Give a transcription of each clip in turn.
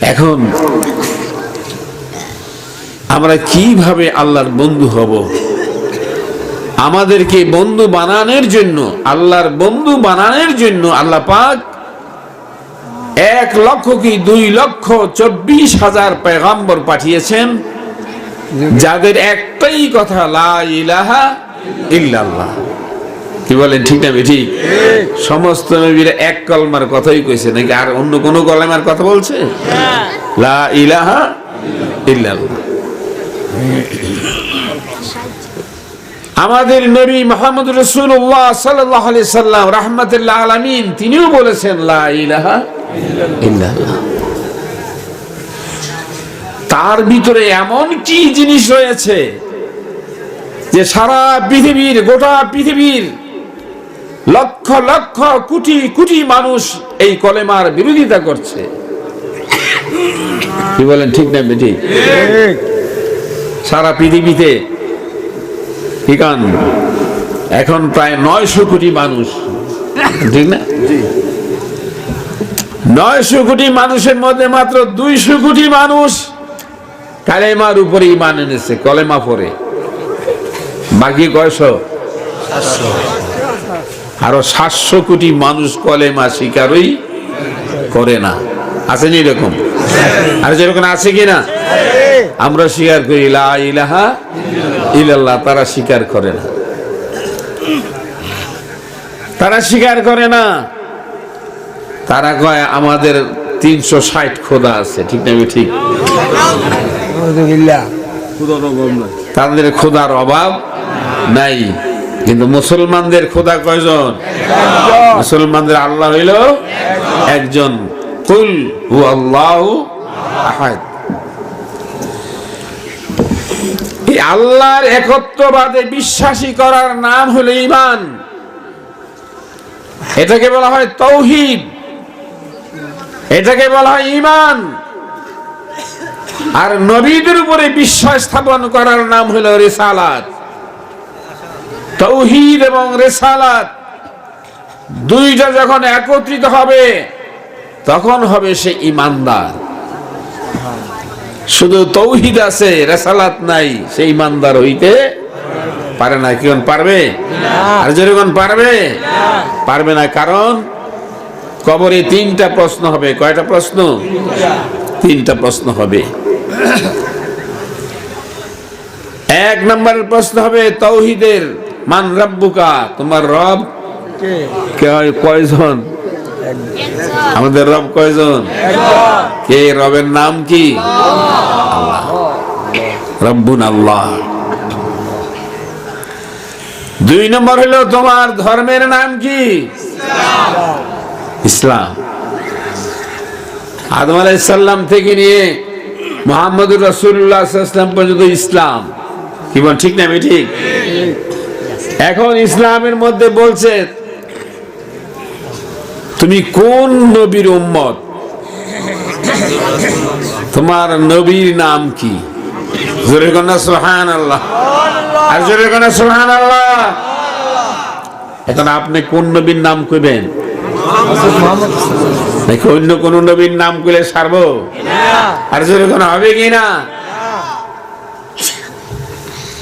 এখন আমরা কীভাবে আল্লাহর বন্ধু হব? আমাদেরকে বন্ধু বানানোর জন্য, আল্লাহর বন্ধু বানানোর জন্য আল্লাহ পাক এক লক্ষ কি দুই লক্ষ চব্বিশ হাজার পেগাম্বর পাঠিয়েছেন, যাদের একটাই কথা, লা ইলাহা ইল্লাল্লাহ। কি বলেন, ঠিক না ঠিক সমস্ত নবীরা এক কলমার কথাই কইছে, নাকি আর অন্য কোন কলমার কথা বলছে? লা ইলাহা ইল্লাল্লাহ। আমাদের নবী মোহাম্মদ রসুল্লাহ সাল্লাহ সাল্লাম রহমতুল্লাহ আলমিন, তিনিও বলেছেন, লা ইলাহা ইল্লাল্লাহ। তার ভিতরে এমন কি জিনিস রয়েছে যে সারা পৃথিবীর, গোটা পৃথিবীর লক্ষ লক্ষ কোটি কোটি মানুষ এই কলেমার বিরোধিতা করছে। কি বলেন ঠিক না বেটি সারা পৃথিবীতে এখন প্রায় নয়শো কোটি মানুষ। ঠিক না? নয়শো কোটি মানুষের মধ্যে মাত্র দুইশো কোটি মানুষ কালেমার উপরে ইমান এনেছে কলেমা পরে বাকি কয়শো? আরও সাতশো কোটি মানুষ কলেমা স্বীকারই করে না। আছে আছেন এরকম? আর যেরকম আছে কি না আমরা স্বীকার করি লা ইলাহা ইল্লাল্লাহ তারা স্বীকার করে না। তারা স্বীকার করে না। তারা কয় আমাদের তিনশো ষাট খোদা আছে। ঠিক না ঠিক? তাদের খোদার অভাব নাই। কিন্তু মুসলমানদের খোদা কয়জন? মুসলমানদের আল্লাহ হইল একজন। কুল হু আল্লাহ আহাদ। এই আল্লাহর একত্ববাদে বিশ্বাসী করার নাম হলো ইমান এটাকে বলা হয় তৌহিদ। এটাকে বলা হয় ইমান আর নবীদের উপরে বিশ্বাস স্থাপন করার নাম হলো রেসালাত। তৌহিদ এবং রেসালাত দুইটা যখন একত্রিত হবে, তখন হবে সে ইমানদার। শুধু তৌহিদ আছে, রেসালাত নাই, সে ইমানদার হইতে পারে না। কেমন পারবে? আর যেরকম পারবে? পারবে না। কারণ কবরে তিনটা প্রশ্ন হবে। কয়টা প্রশ্ন? তিনটা প্রশ্ন হবে। এক নম্বরের প্রশ্ন হবে তৌহিদের মান রব্বুকা তোমার রব? কে- কয়জন? আমাদের রব কয়জন? কে রবের নাম কি? আল্লাহ। রব্বুন আল্লাহ। দুই নম্বর হলো তোমার ধর্মের নাম কি? ইসলাম। আদম আলাইসাল্লাম থেকে নিয়ে মোহাম্মদুর রসুল্লাহ ইসলাম পর্যন্ত ইসলাম। কি বল ঠিক না আমি ঠিক এখন ইসলামের মধ্যে বলছে, তুমি কোন নবীর উম্মত? তোমার নবীর নাম কি? আর জোরে সোহান আল্লাহ এখন আপনি কোন নবীর নাম কইবেন? অন্য কোন নবীর নাম কইলে সারবো? আর জোরে কোন হবে কি না?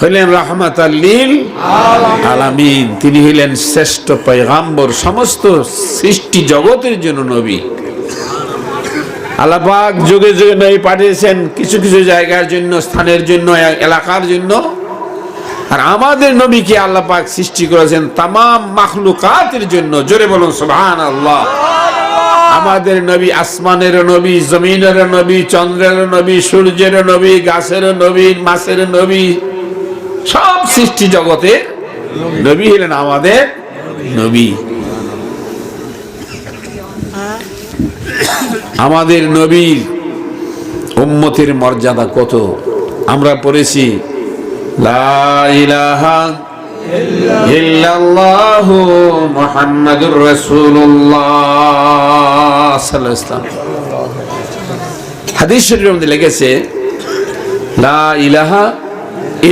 হইলেন রহমত আলামিন। তিনি হইলেন শ্রেষ্ঠ পয়গাম্বর, সমস্ত সৃষ্টি জগতের জন্য নবী। আলাপাক যুগে যুগে নবী পাঠিয়েছেন কিছু কিছু জায়গার জন্য, স্থানের জন্য, এলাকার জন্য। আর আমাদের নবীকে আল্লাপাক সৃষ্টি করেছেন তাম মাখলুকাতের জন্য। জোরে বলুন সুবহান আল্লাহ আমাদের নবী আসমানের নবী, জমিনের নবী, চন্দ্রের নবী, সূর্যের নবী, গাছের নবী, মাছের নবী সব সৃষ্টি জগতে নবী হলেন আমাদের নবী। আমাদের নবীর উম্মতের মর্যাদা কত? আমরা পড়েছি মুহাম্মাদুর আলাইহি হাদিস লেগেছে, লা ইলাহা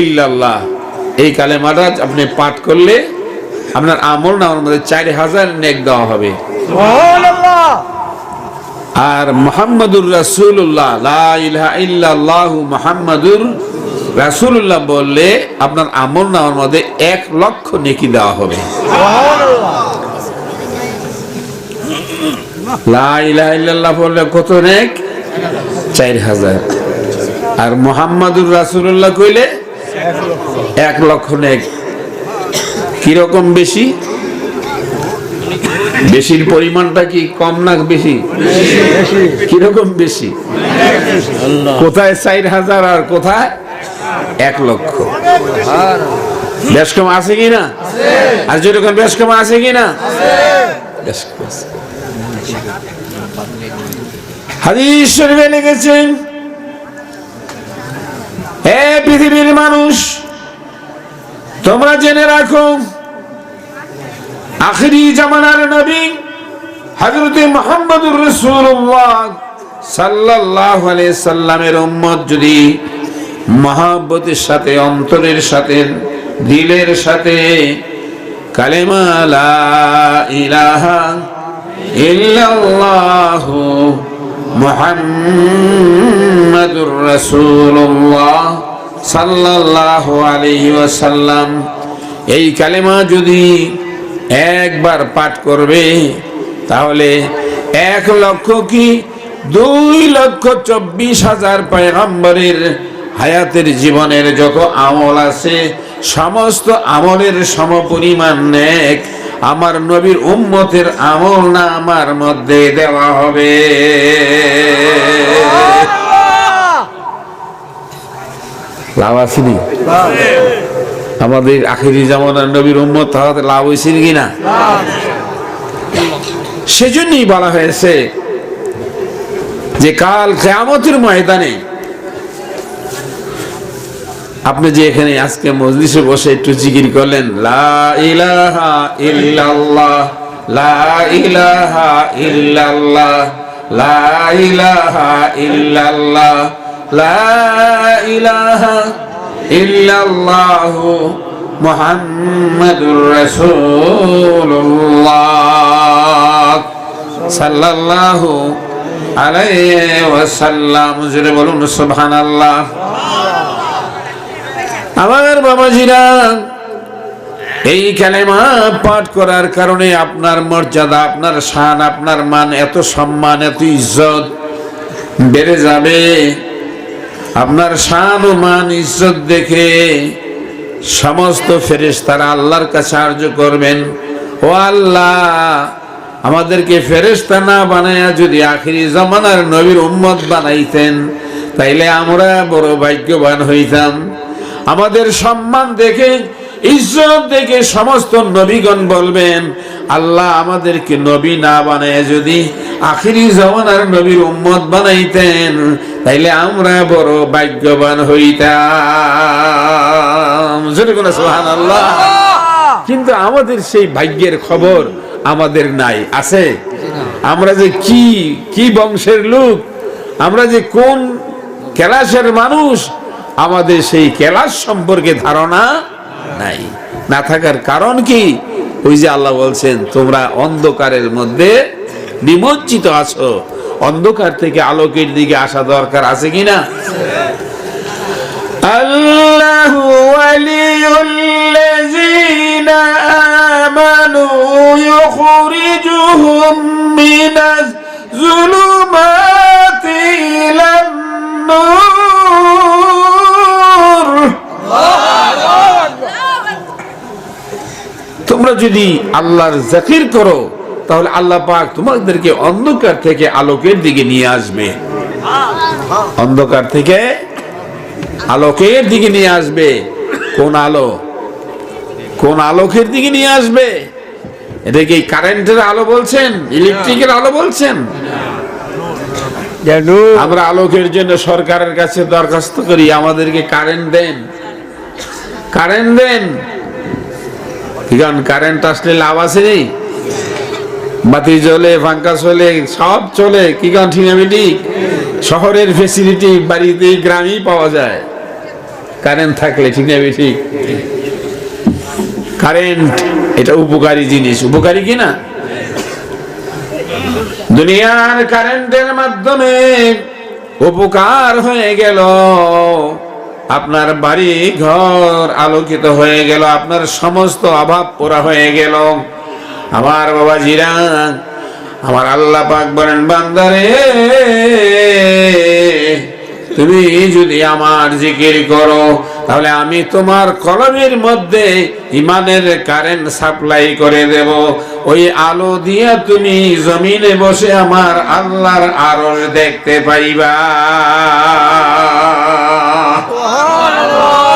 ইল্লাল্লাহ। এই কালেমাটা আপনি পাঠ করলে আপনার আমল নামার মধ্যে চার হাজার নেক দেওয়া হবে। আর মোহাম্মদুর ইলাহা ইল্লাল্লাহু মুহাম্মাদুর বললে আপনার আমল নামার মধ্যে এক লক্ষ নেকি দেওয়া হবে। লা ইলাহা বললে কত নেক? চার হাজার। আর মোহাম্মদুর রাসূলুল্লাহ কইলে এক লক্ষ নেক। কীরকম বেশি? বেশির পরিমাণটা কি কম না বেশি? কীরকম বেশি? কোথায় চার হাজার আর কোথায় এক লক্ষ। বেশ কম আছে কি না? আর যেরকম বেশ আছে কি না। হাদিস শরীফে লিখেছেন হে পৃথিবীর মানুষ, তোমরা জেনে রাখো, আখরি জামানার নবী হযরতে মুহাম্মদুর রাসূলুল্লাহ সাল্লাল্লাহু আলাইহি সাল্লামের উম্মত যদি মহাব্বতের সাথে, অন্তরের সাথে, দিলের সাথে কালেমা লা ইলাহা ইল্লাল্লাহু মুহাম্মাদুর রাসূলুল্লাহ সাল্লাল্লাহু আলাইহি ওয়াসাল্লাম। এই কালেমা যদি একবার পাঠ করবে, তাহলে এক লক্ষ কি দুই লক্ষ চব্বিশ হাজার পয়গম্বরের হায়াতের জীবনের যত আমল আছে সমস্ত আমলের সমপরিমাণ নেক আমার নবীর উম্মতের আমল না আমার মধ্যে দেওয়া হবে। লাভ আমাদের আখেরি জামানার নবীর উম্মত হওয়াতে লাভ হয়েছিল কি না সেজন্যই বলা হয়েছে যে কাল কেয়ামতের ময়দানে আপনি যে এখানে আজকে মজলিসে বসে একটু জিকির করলেন, লা ইলাহা ইল্লাল্লাহ, লা ইলাহা ইল্লাল্লাহ, লা ইলাহা লা ইলাহা ইল্লাল্লাহু বলুন আমার বাবাজিরা, এই কালেমা পাঠ করার কারণে আপনার মর্যাদা, আপনার শান, আপনার মান, এত সম্মান, এত ইজ্জত বেড়ে যাবে। আপনার শান ও মান, ইজ্জত দেখে সমস্ত ফেরেশতারা আল্লাহর কাছে আর্য করবেন। ও আল্লাহ, আমাদেরকে ফেরেশতা না বানায়া যদি আখিরি জমানার নবীর উম্মত বানাইতেন, তাইলে আমরা বড় ভাগ্যবান হইতাম। আমাদের সম্মান দেখে ইজ্জত দেখে সমস্ত নবীগণ বলবেন আল্লাহ আমাদেরকে নবী না বানায় যদি আখিরি জমানার নবীর উম্মত বানাইতেন তাইলে আমরা বড় ভাগ্যবান হইতাম। সুবহানাল্লাহ। কিন্তু আমাদের সেই ভাগ্যের খবর আমাদের নাই আছে? আমরা যে কি কি বংশের লোক আমরা যে কোন ক্যালাসের মানুষ আমাদের সেই ক্যালাস সম্পর্কে ধারণা নাই। না থাকার কারণ কি? ওই যে আল্লাহ বলছেন, তোমরা অন্ধকারের মধ্যে নিমজ্জিত আছো। অন্ধকার থেকে আলোকের দিকে আসা দরকার আছে কিনা আল্লাহ আমানু ইখরিজুহুম মিনাজ যদি আল্লাহর জাকির করো, তাহলে আল্লাহ পাক তোমাদেরকে অন্ধকার থেকে আলোকের দিকে নিয়ে আসবে। অন্ধকার থেকে আলোকের দিকে নিয়ে আসবে। কোন আলো? কোন আলোকের দিকে নিয়ে আসবে? এটা কি কারেন্টের আলো বলছেন? ইলেকট্রিকের আলো বলছেন? আমরা আলোকের জন্য সরকারের কাছে দরখাস্ত করি, আমাদেরকে কারেন্ট দেন। কারেন্ট দেন। কারণ কারেন্ট আসলে লাভ আছে নি বাতি জ্বলে পাঙ্খা চলে, সব চলে। কি কারণ ঠিক শহরের ফেসিলিটি বাড়িতে গ্রামেই পাওয়া যায়। কারেন্ট থাকলে ঠিক কারেন্ট, এটা উপকারী জিনিস। উপকারী কি না? দুনিয়ার কারেন্টের মাধ্যমে উপকার হয়ে গেল। আপনার বাড়ি ঘর আলোকিত হয়ে গেল, আপনার সমস্ত অভাব পুরা হয়ে গেল। আমার বাবা জিরা আমার আল্লাহ পাক বলেন, বান্দারে, তুমি যদি আমার জিকির করো, তাহলে আমি তোমার কলমের মধ্যে ইমানের কারেন্ট সাপ্লাই করে দেব। ওই আলো দিয়ে তুমি জমিনে বসে আমার আল্লাহর আরশ দেখতে পাইবা।